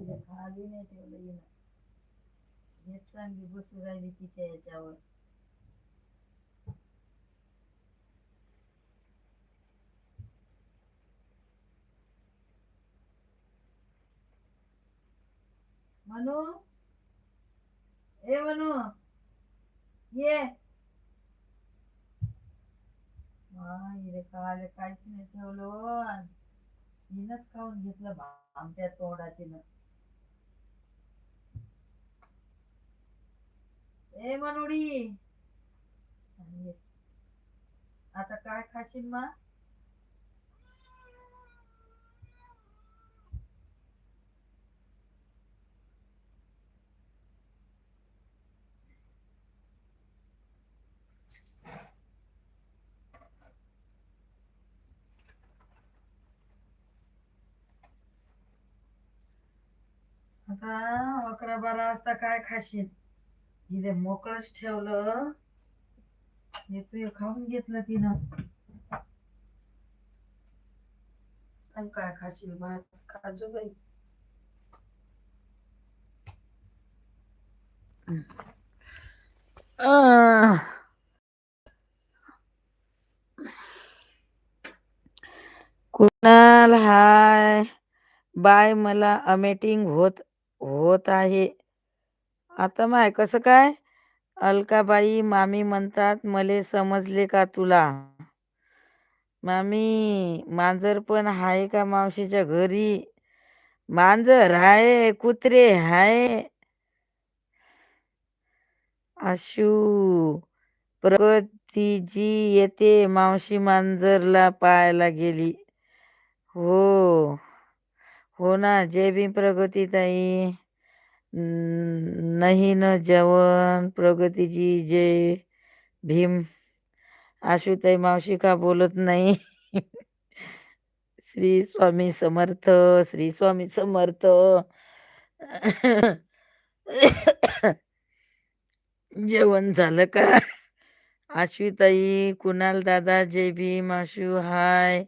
खाली नाही ठेवलं हिनं हेच चांगली बसू राहिली तिच्या याच्यावर मनू? ए मनू? ये? हा, हिने खायला काहीच नाही ठेवलं. हिनच खाऊन घेतलं बा आमच्या तोंडाची ए मनोडी. आता काय खाशील मा? आता अकरा बारा वाजता काय खाशील? हिने मोकळंच ठेवलं. हे तू खाऊन घेतलं तिनं. सांग काय खाशील भात? खाजू बाई. कुणाल हाय? बाय मला अमेटिंग होत होत आहे. आता माय कसं काय? अलकाबाई मामी म्हणतात मले समजले का तुला? मामी मांजर पण आहे का मावशीच्या घरी? मांजर आहे कुत्रे आहे आशू प्रगतीजी येते मावशी मांजरला पाहायला गेली. हो हो ना जय भीम प्रगती ताई. नाही न जेवण प्रगतीजी जय भीम आशुताई मावशी का बोलत नाही? श्री स्वामी समर्थ श्री स्वामी समर्थ. जेवण झालं का? आशुताई कुणाल दादा जय भीम आशू हाय.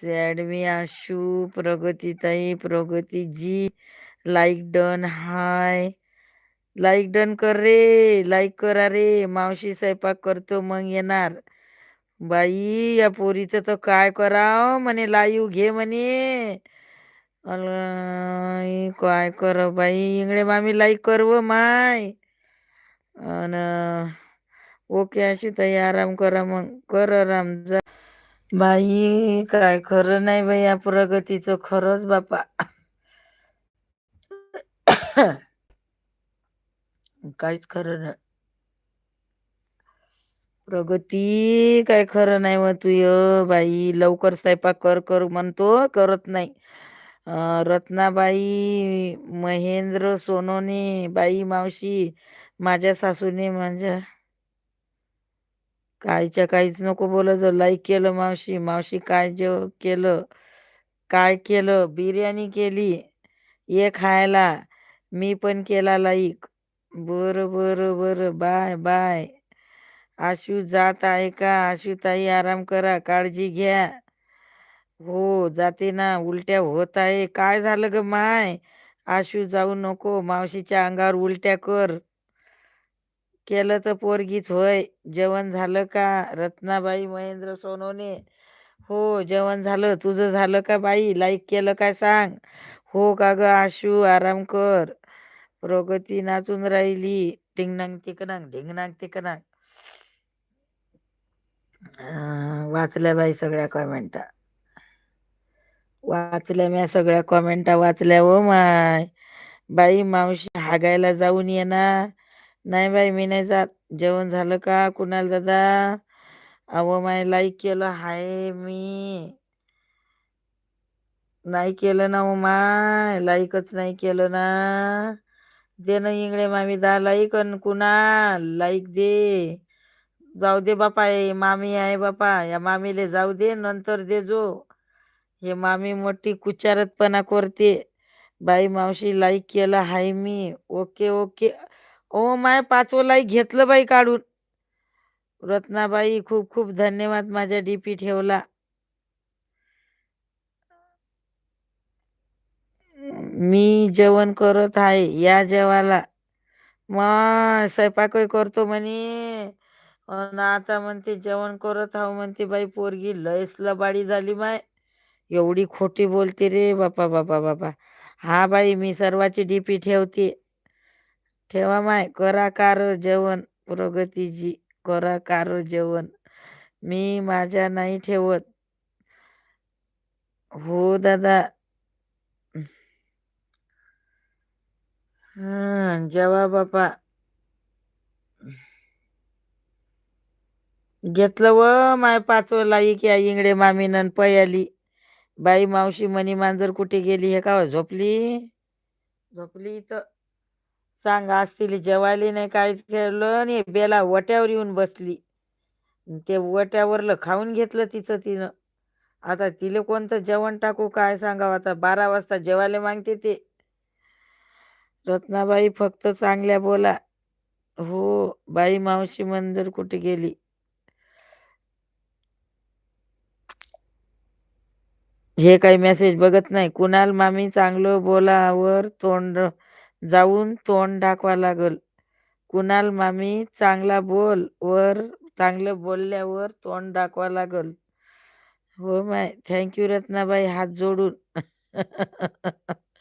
सॅडमी आशू प्रगतीताई प्रगतीजी. Like done hi like done कर रे लाईक करा रे. मावशी स्वयंपाक करतो मग येणार. बाई या पोरीचं तर काय कराव हो म्हणे लाईव घे म्हणे. अल काय कर बाई? इंगळे मामी लाईक करव माय. अन ओके अशी ताई आराम करा मग. कर आराम जा. बाई काय खरं नाही बाई या प्रगतीचं खरंच बापा. काहीच खरं नाही. प्रगती काय खरं नाही मग तुय बाई. लवकर स्वयंपाक कर कर म्हणतो करत नाही. अं, रत्नाबाई महेंद्र सोनोने बाई मावशी माझ्या सासूने माझ्या काहीच्या काहीच नको बोलत. जाऊ लाईक केलं मावशी मावशी काय जेव केलं? काय केलं? बिर्याणी केली. ये खायला मी पण केला लाईक. बरं बरं बरं. Bye bye. आशू जात आहे का? आशूताई आराम करा काळजी घ्या. हो जाते ना. उलट्या होत आहे. काय झालं ग माय? आशू जाऊ नको. मावशीच्या अंगावर उलट्या कर. केलं तर पोरगीच होय. जेवण झालं का? रत्नाबाई महेंद्र सोनवणे. हो जेवण झालं. तुझं झालं का बाई? लाईक केलं काय सांग? हो का ग आशू? आराम कर. प्रगती नाचून राहिली. टिंगनांग तिकनांग ढिंगनांग तिकनांग वाचल्या बाई सगळ्या कॉमेंटा. वाचल्या म्या सगळ्या कॉमेंटा वाचल्या ओ माय. बाई मावशी हागायला जाऊन ये ना. नाही बाई मी नाही जात. जेवण झालं का कुणाल दादा? अहो माय लाईक केलं हाय मी. नाही केलं ना ओ माय. लाईकच नाही केलं ना. दे ना इंगळे मामी दा लाईक अन कुणाल लाईक दे. जाऊ दे बापा हे मामी आहे बापा या मामीले जाऊ दे नंतर दे जो. हे मामी मोठी कुचारतपणा करते. बाई मावशी लाईक केला हाय मी. Okay okay. ओ माय पाचवं लाईक घेतलं बाई काढून. रत्नाबाई खूप खूप धन्यवाद माझ्या डीपी ठेवला. मी जेवण करत आहे. या जेवायला. मग स्वयंपाकही करतो म्हणे. अन आता म्हणते जेवण करत आहो म्हणते बाई पोरगी. लयच लबाडी झाली माय. एवढी खोटी बोलते रे बापा बापा बापा. हा बाई मी सर्वाची डीपी ठेवते. ठेवा माय. करा कार जेवण. प्रगतीजी करा कार जेवण. मी माझ्या नाही ठेवत. हो दादा. हं जेवा बापा घेतलं व माय पाचवं की या इंगडे मामीनं पयाली. बाई मावशी मनी मांजर कुठे गेली हे का झोपली? झोपली इथं. सांग असतील जेवायली नाही काय खेळलं आणि बेला वट्यावर येऊन बसली. ते वट्यावरलं खाऊन घेतलं तिचं तिनं. आता तिला कोणतं जेवण टाकू काय सांगावं? आता बारा वाजता जेवायला मागते ते. रत्नाबाई फक्त चांगल्या बोला. हो बाई मावशी मंदिर कुठे गेली? हे काही मेसेज बघत नाही. कुणाल मामी चांगलं बोलावर तोंड जाऊन तोंड दाखवा लागल. कुणाल मामी चांगला बोल वर चांगलं बोलल्यावर तोंड दाखवा लागल. हो माय थँक्यू रत्नाबाई हात जोडून.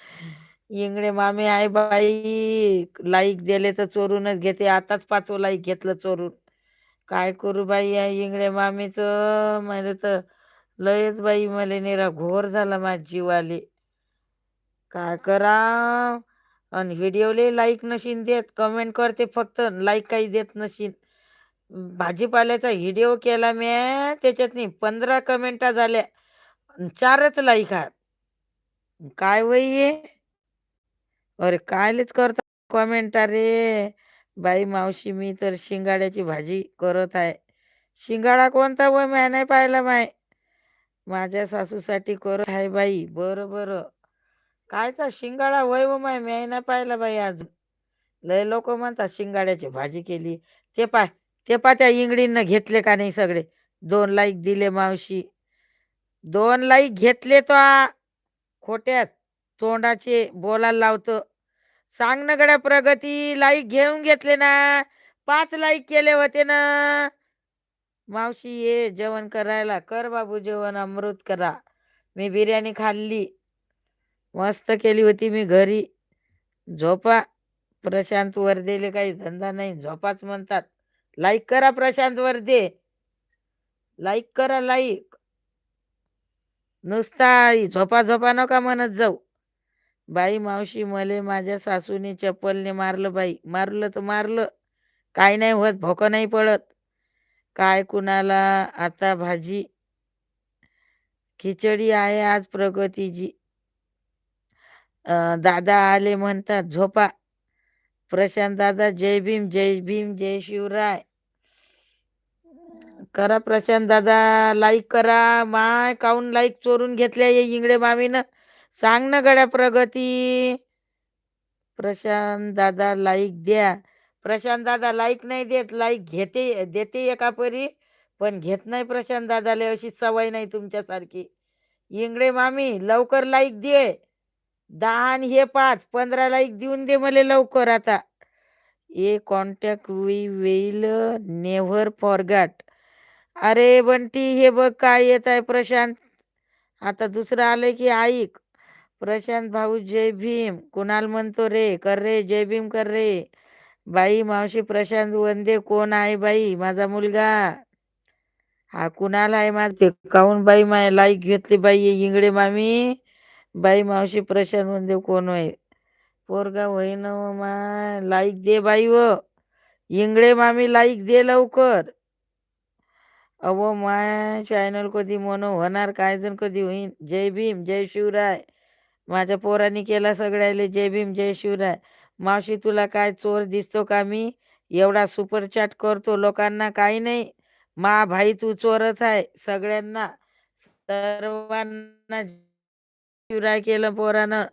इंगडे मामी आहे बाई लाईक दिले तर चोरूनच घेते. आताच पाचवं लाईक घेतलं चोरून. काय करू बाई या इंगडे मामीच? म्हणजे तर लयच बाई मला निरा घोर झाला माझ जीवाले. काय करा आणि व्हिडिओले लाईक नशीन देत. कमेंट करते फक्त. लाईक काही देत नशीन. भाजीपाल्याचा व्हिडिओ केला मी त्याच्यात नाही पंधरा कमेंटा झाल्या. चारच लाईक आहात. काय वय हे? अरे कायलेच करता कमेंट अरे बाई मावशी मी तर शिंगाड्याची भाजी करत आहे. शिंगाडा कोणता व म्या नाही पाहिला माय माझ्या सासूसाठी करत आहे बाई. बरं बरं. कायचा शिंगाडा वय व माय म्या नाही पाहिला बाई अजून. लय लोक म्हणतात शिंगाड्याची भाजी केली. ते पाय ते पा त्या इंगडीनं घेतले का नाही सगळे? दोन लाईक दिले मावशी. दोन लाईक घेतले तो आ. खोट्यात तोंडाचे बोलायला लावतं. सांग ना गड्या प्रगती लाईक घेऊन घेतले ना. पाच लाईक केले होते ना. मावशी ये जेवण करायला. कर बाबू जेवण अमृत करा. मी बिर्याणी खाल्ली. मस्त केली होती मी घरी. झोपा. प्रशांत वर्देले काही धंदा नाही. झोपाच म्हणतात. लाईक करा प्रशांत वर्दे. लाईक करा लाईक नुसता झोपा झोपा नका म्हणत जाऊ. बाई मावशी मले माझ्या सासूने चप्पलने मारलं बाई. मारलं तर मारलं. काय नाही होत भोकं नाही पडत. काय कुणाला आता भाजी? खिचडी आहे आज प्रगतीजी दादा आले म्हणतात झोपा. प्रशांत दादा जय भीम जय भीम जय शिवराय. करा प्रशांत दादा लाईक करा. माय काऊन लाईक चोरून घेतल्या ये इंगडे मामीनं? सांग ना गड्या प्रगती. प्रशांत दादा लाईक द्या. प्रशांत दादा लाईक नाही देत लाईक घेते देते एका परी पण घेत नाही प्रशांत दादाले अशी सवय नाही तुमच्यासारखी. इंगडे मामी लवकर लाईक दे. दहा आणि हे पाच पंधरा लाईक देऊन दे मला लवकर आता. ए contact we will never forget अरे बंटी हे बघ काय येत आहे प्रशांत. आता दुसरं आलं की ऐक. प्रशांत भाऊ जय भीम. कुणाल म्हणतो रे? कर रे जय भीम कर रे. बाई मावशी प्रशांत वंदे. कोण आहे बाई? माझा मुलगा. हा कुणाल आहे माझे? काऊन बाई माय लाईक घेतली बाई इंगडे मामी? बाई मावशी प्रशांत वंदे. कोण आहे पोरगा होईन व मा लाईक दे बाई व. इंगडे मामी लाईक दे लवकर. अव माय चॅनल कधी मोनो होणार? काय जण कधी होईन? जय भीम जय शिवराय. माझ्या पोरांनी केला सगळ्याले जय भीम जय शिवराय. मावशी तुला काय चोर दिसतो का मी? एवढा सुपरचॅट करतो लोकांना काही नाही. मा भाई तू चोरच आहे. सगळ्यांना सर्वांना शिवराय केलं पोरानं.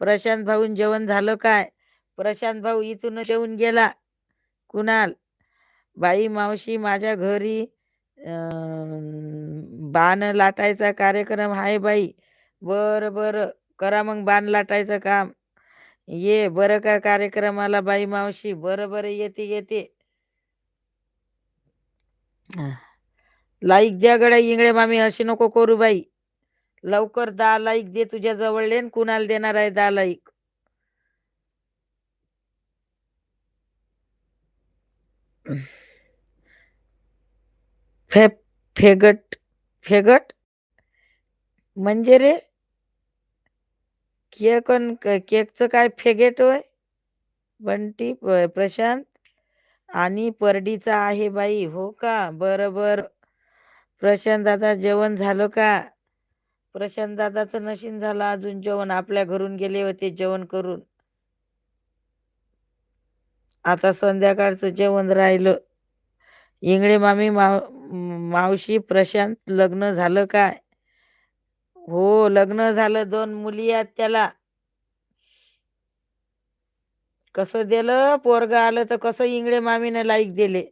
प्रशांत भाऊन जेवण झालं काय? प्रशांत भाऊ इथून जेवून गेला. कुणाल? बाई मावशी माझ्या घरी बाण लाटायचा कार्यक्रम आहे बाई. बरं बरं. करा मग बाण लाटायचं काम. ये बरं का कार्यक्रमाला बाई मावशी बरं बरं येते येते. लाईक द्या गड्या इंगळे मामी अशी नको करू बाई. लवकर दहा लाईक दे तुझ्या जवळले न कुणाला देणार आहे दहा लाईक. फे फेगट फेगट? म्हणजे रे? केक अन क- केकचं काय फेगेट होय? बंटी प- प्रशांत? आणि परडीचा आहे बाई हो का? बरं बरं. प्रशांत दादा जेवण झालं का? प्रशांत दादाचं नशीन झालं अजून जेवण. आपल्या घरून गेले होते जेवण करून. आता संध्याकाळचं जेवण राहिलं. इंगळे मामी माव मावशी प्रशांत लग्न झालं काय? हो लग्न झालं दोन मुली आहेत त्याला. कसं दिलं? पोरग आलं तर कसं इंगळे मामीनं लाईक दिले?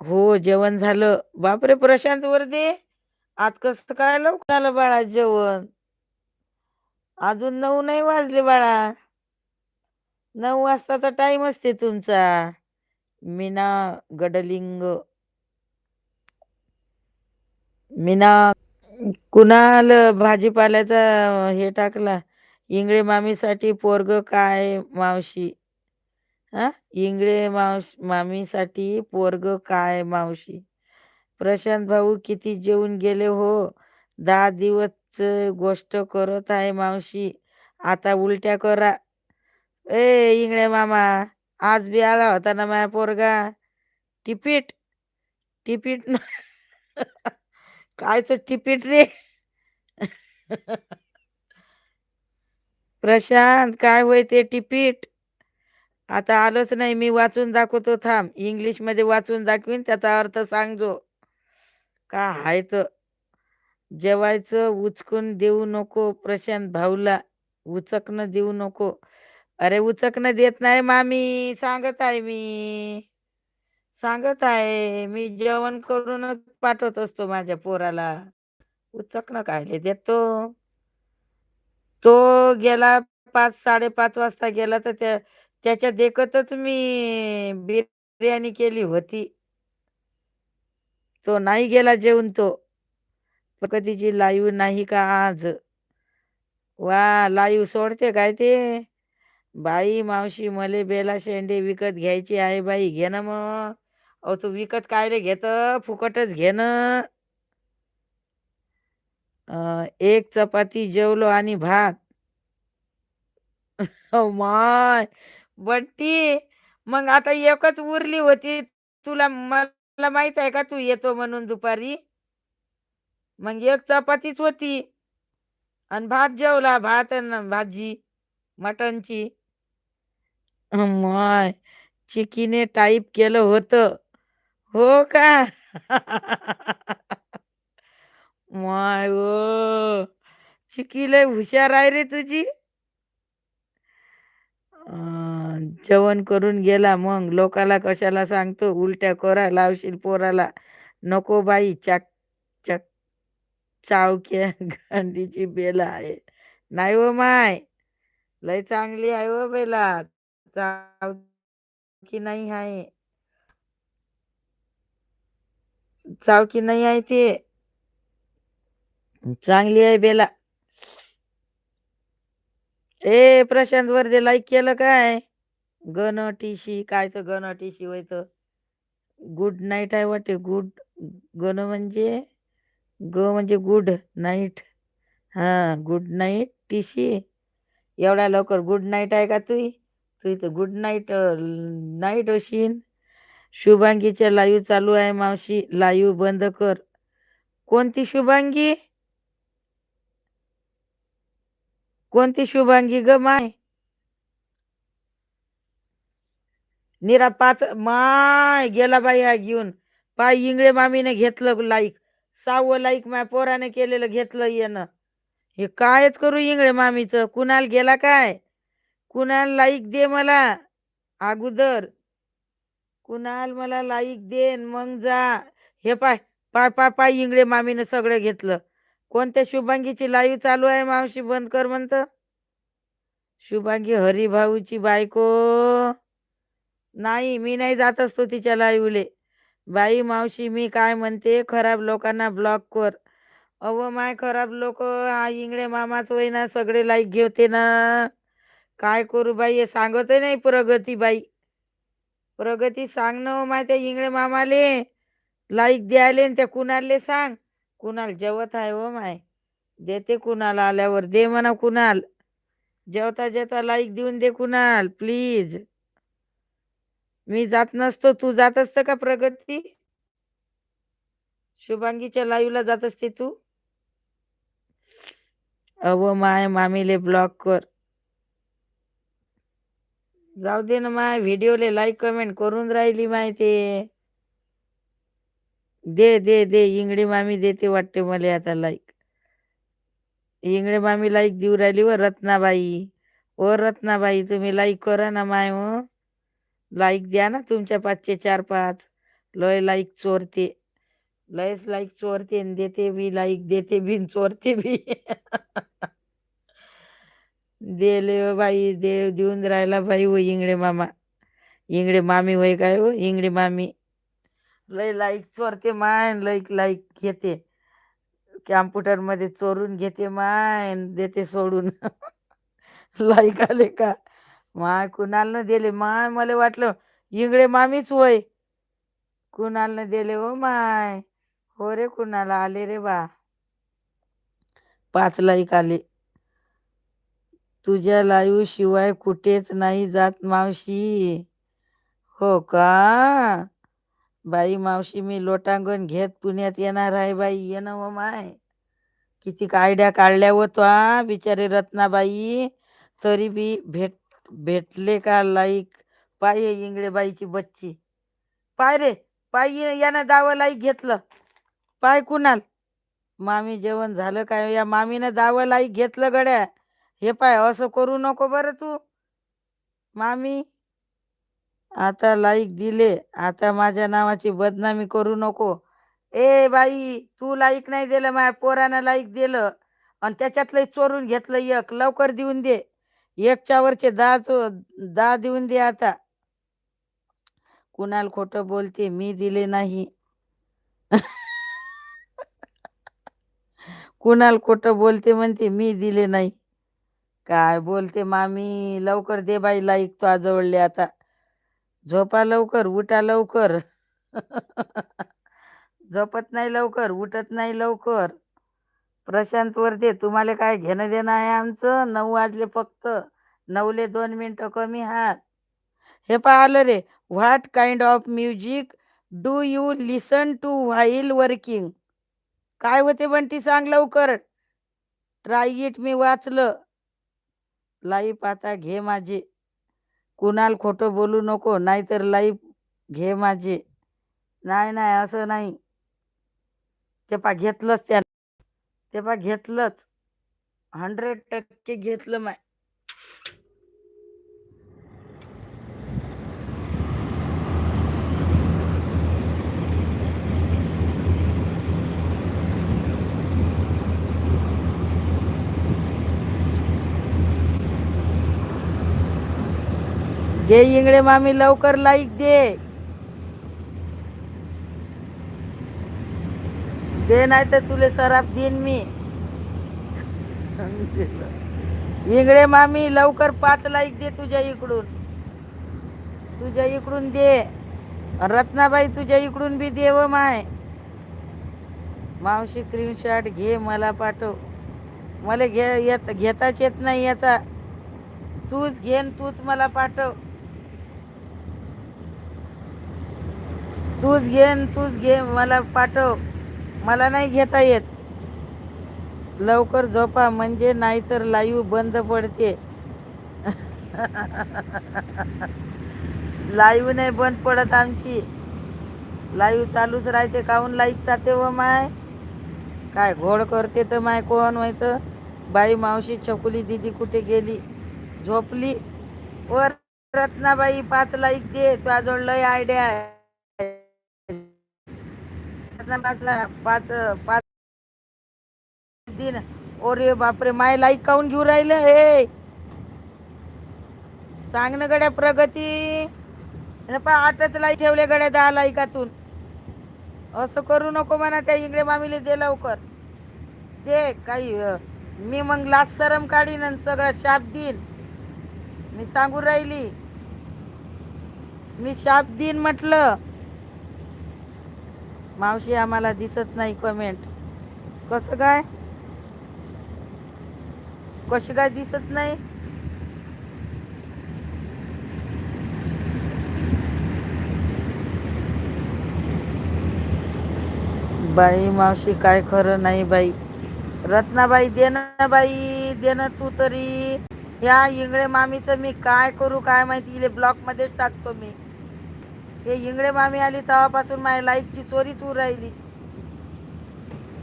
हो जेवण झालं. बापरे प्रशांत वर्दे आज कसं काय लवकर आलं बाळा जेवण? अजून नऊ नाही वाजले बाळा. नऊ वाजताचा टाइम असते तुमचा. मीना गडलिंग मीना कुणाल भाजीपाल्याचा हे टाकला? इंगळे मामीसाठी पोरग काय मावशी? हा? इंगळे मावश मामीसाठी पोरग काय मावशी? प्रशांत भाऊ किती जेवून गेले हो? दहा दिवस गोष्ट करत आहे मावशी. आता उलट्या करा. ए इंगळे मामा आज बी आला होता ना माझ्या पोरगा? टिपीट टिपीट ना कायच टिपीट रे? प्रशांत काय होय ते टिपीट आता आलंच नाही मी वाचून दाखवतो थांब. इंग्लिशमध्ये वाचून दाखवीन त्याचा अर्थ सांगजो. का हाय तर जेवायचं उचकून देऊ नको प्रशांत भाऊला. उचकणं देऊ नको. अरे उचकणं देत नाही मामी सांगत आहे मी. सांगत आहे मी जेवण करूनच पाठवत असतो माझ्या पोराला. उचकणं कायले देतो. तो गेला पाच साडेपाच वाजता गेला तर त्या त्याच्या देखतच मी बिर्याणी केली होती. तो नाही गेला जेवून तो. कधीची लाईव्ह नाही का आज? वा लाईव्ह सोडते काय ते? बाई मावशी मले बेला शेंडे विकत घ्यायची आहे बाई घे ना मग. अहो तू विकत कायले घेत? फुकटच घे ना अं, एक चपाती जेवलो आणि भात. Oh my. बट्टी मग आता एकच उरली होती. तुला मला माहीत आहे का तू येतो म्हणून दुपारी? मग एक चपातीच होती. आणि भात जेवला भात भाजी मटणची माय. चिकीने टाईप केलं होतं. हो का? माय ओ चिकी लय हुशार आहे रे तुझी. अं, जेवण करून गेला मग लोकाला कशाला सांगतो? उलट्या करा लावशील पोराला. नको बाई चाक चक चावक्या गांडीची बेला आहे. नाही हो माय. लय चांगली आहे हो बेला. चावकी नाही आहे? चावकी नाही आहे ते? चांगली आहे बेला. ए प्रशांत वर्दे लाईक केलं काय? गण टीशी कायचं गण टीशी व्हायचं? गुड नाईट आहे वाटे गुड गण म्हणजे? ग म्हणजे गुड नाईट हा गुड नाईट टीशी. एवढ्या लवकर गुड नाईट आहे का तुई? तू इथं गुड नाईट नाईट होशीन शुभांगीच्या लाईव्ह चालू आहे मावशी. लाईव्ह बंद कर. कोणती शुभांगी? कोणती शुभांगी ग माय? निरा पाच माय गेला बाई हा घेऊन. पाय इंगळे मामीने घेतलं लाईक. सावं लाईक माय पोराने केलेलं घेतलं येणं. हे कायच करू इंगळे मामीचं? कुणाल गेला काय? कुणाल लाईक दे मला? अगोदर. कुणाल मला लाईक देन मग जा. हे पाय पाय पाय पाय इंगळे मामीनं सगळं घेतलं. कोणत्या शुभांगीची लाईव्ह चालू आहे मावशी? बंद कर म्हणत. शुभांगी हरिभाऊची बायको. नाही मी नाही जात असतो तिच्या लाईव्हले. बाई मावशी मी काय म्हणते? खराब लोकांना ब्लॉक कर. अव माय खराब लोक हा इंगळे मामाच वय ना सगळे लाईक घेते ना. काय करू बाई हे सांगतही नाही प्रगती बाई. प्रगती सांग ना हो माय त्या इंगळे मामाले. लाईक द्यायले न त्या कुणाले सांग. कुणाल जेवत आहे हो माय. देते कुणाल आल्यावर. दे म्हणा कुणाल. जेवता जेवता लाईक देऊन दे कुणाल प्लीज मी जात नसतो. तू जात असत का प्रगती? शुभांगीच्या लाईव्हला जात असते तू? अव माय मामीले ब्लॉक कर. जाऊ दे ना माय व्हिडिओले लाईक कमेंट करून राहिली माय ते. दे दे दे इंगडी मामी देते वाटते मला आता लाईक इंगडे मामी लाईक देऊ राहिली व रत्नाबाई. ओ रत्नाबाई तुम्ही लाईक करा ना माय हो. लाईक द्या ना तुमच्या पाचशे चार पाच. लय लाईक चोरते. लयच लाईक चोरते न देते बी लाईक देते बिन चोरते बी. देले हो बाई देव देऊन राहिला बाई हो इंगडे मामा. इंगडे मामी वय काय हो इंगडे मामी. लय लाईक चोरते माय लईक लाईक घेते. कॅम्प्युटरमध्ये चोरून घेते माय देते सोडून. लाईक आले का? माय कुणाल न दिले? माय मला वाटलं इंगडे मामीच होय कुणाल न दिले हो माय? हो रे कुणाला? आले रे बा. पाच लाईक आले. तुझ्या लाईव्ह शिवाय कुठेच नाही जात मावशी. हो का? बाई मावशी मी लोटांगण घेत पुण्यात येणार आहे बाई. ये ना माय. किती आयड्या काढल्या होत्या बिचारे रत्नाबाई. तरी बी भेट भेटले का लाईक? पाय इंगळे बाईची बच्ची. पाय रे पाय यानं दावं लाईक घेतलं. पाय कुणाल? मामी जेवण झालं काय? या मामीनं दावं लाईक घेतलं गड्या. हे पाय असं करू नको बरं तू. मामी आता लाईक दिले आता माझ्या नावाची बदनामी करू नको. ए बाई तू लाईक नाही दिलं माझ्या पोरानं लाईक दिलं. आणि त्याच्यातलं चोरून घेतलं एक लवकर देऊन दे. एकच्यावरचे दहा चो दहा देऊन दे आता. कुणाल खोटं बोलते मी दिले नाही. कुणाल खोटं बोलते म्हणते मी दिले नाही. काय बोलते मामी लवकर दे बाई लाईक तो आजवळले आता. झोपा लवकर उठा लवकर. झोपत नाही लवकर उठत नाही लवकर. प्रशांत वर्धे तुम्हाला काय घेणं देणं आहे आमचं? नऊ वाजले फक्त. नऊले दोन मिनटं कमी हात. हे पाहिलं रे what kind of music do you listen to while working काय होते बंटी सांग लवकर. ट्राय इट मी वाचलं. लाईफ आता घे माझे. कुणाल खोटं बोलू नको नाहीतर लाईफ घे माझे. नाही नाही असं नाही. ते पा घेतलंच त्या ते पा घेतलंच. हंड्रेड टक्के घेतलं माय. दे इंगळे मामी लवकर लाईक दे. दे नाही तर तुले सराफ देईन मी. इंगळे मामी लवकर पाच लाईक दे तुझ्या इकडून. तुझ्या इकडून दे. रत्नाबाई तुझ्या इकडून बी देव माय. मावशी स्क्रीनशॉट घे मला पाठव. मला घे येत घेताच येत नाही याचा. तूच घेन तूच मला पाठव. तूच घेन तूच घे मला पाठव. मला नाही घेता येत. लवकर झोपा म्हणजे नाहीतर लाईव्ह बंद पडते. लाईव्ह नाही बंद पडत आमची. लाईव्ह चालूच राहते काहून लाईक जाते व माय? काय घोड करते तर माय कोण व्हायचं बाई मावशी छकुली दिदी कुठे गेली? झोपली? वर रत्नाबाई पाच लाईक दे तुझ्याजवळ लय आयडिया आहे. पाच पाच दिन. ओरे बापरे माय लाईक काऊन घेऊ राहिलं हे सांग ना गड्या प्रगती. हे पहा आठच लाईक ठेवले गड्या दहा लाईकातून. असं करू नको म्हणा त्या इंगळे मामीले दे लवकर. ते काही मी मग लाच सरम काढीन आणि सगळं शाप देईन. मी सांगू राहिली. मी शाप देईन म्हटलं. मावशी आम्हाला दिसत नाही कमेंट कसं काय? कशी काय दिसत नाही? बाई मावशी काय खरं नाही बाई. रत्नाबाई दे ना बाई दे ना तू तरी. या इंगळे मामीचं मी काय करू काय माहिती इले ब्लॉक मध्येच टाकतो मी. हे इंगळे मामी आली तेव्हापासून माझ्या लाईकची चोरीच उर राहिली.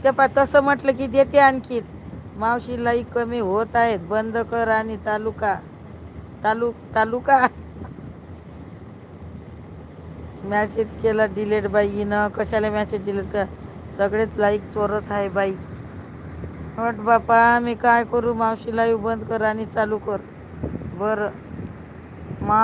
ते पा तसं म्हटलं की देते आणखी मावशी लाईक कमी होत आहेत. बंद कर आणि तालुका. तालुक तालुका. मॅसेज केला डिलेट बाई. न कशाला मॅसेज डिलीट कर? सगळेच लाईक चोरत आहे बाई. म्हट बापा मी काय करू? मावशी लाईव्ह बंद कर आणि चालू कर. बरं. मा